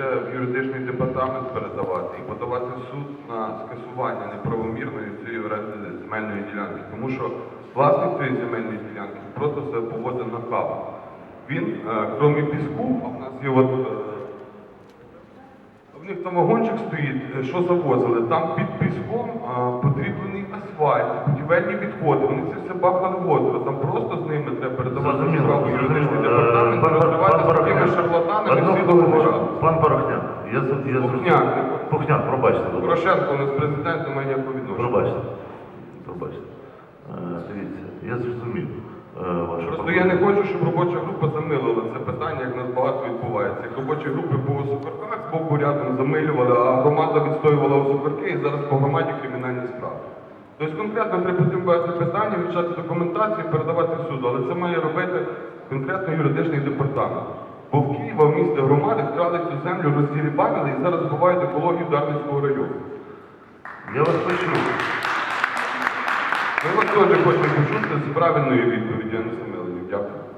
будете в юридичний департамент передавати і подавати в суд на скасування неправомірної цієї земельної ділянки. Тому що власник цієї земельної ділянки просто себе поводить нахабно. Він, е, крім піску, а в нас є от. е, в них там вагончик стоїть, е, що завозили. Там під піском а, потрібний асфальт, будівельні відходи. Вони це все бахали в озеро. Там просто з ними треба передавати Зрозуміло, справу в юридичний зрозуміло. департамент, Е, пан- розривати пан з такими Порохняк. шарлатанами Одну договори. Пан Порохняк, я, з- я, з- Пухняк. Пухняк, пробачте. Порошенко у нас президент немає ніякого відношення. Пробачте. Пробачте. Е, Дивіться, я зрозумів е, вашу Просто я не хочу, щоб робоча група замилила це питання, як нас багато відбувається. Як робочі групи по Сокарках з боку рядом замилювали, а громада відстоювала Сокарки і зараз по громаді кримінальні справи. Тобто конкретно треба підтримувати питання, вивчати документацію, передавати в суд, але це має робити конкретно юридичний департамент. Бо в Києва, в місті громади вкрали цю землю, роздірібанили і зараз ховають екологію Дарницького району. Я вас почув. Ми вас теж хочемо почути з правильною відповіддю, а не. Дякую.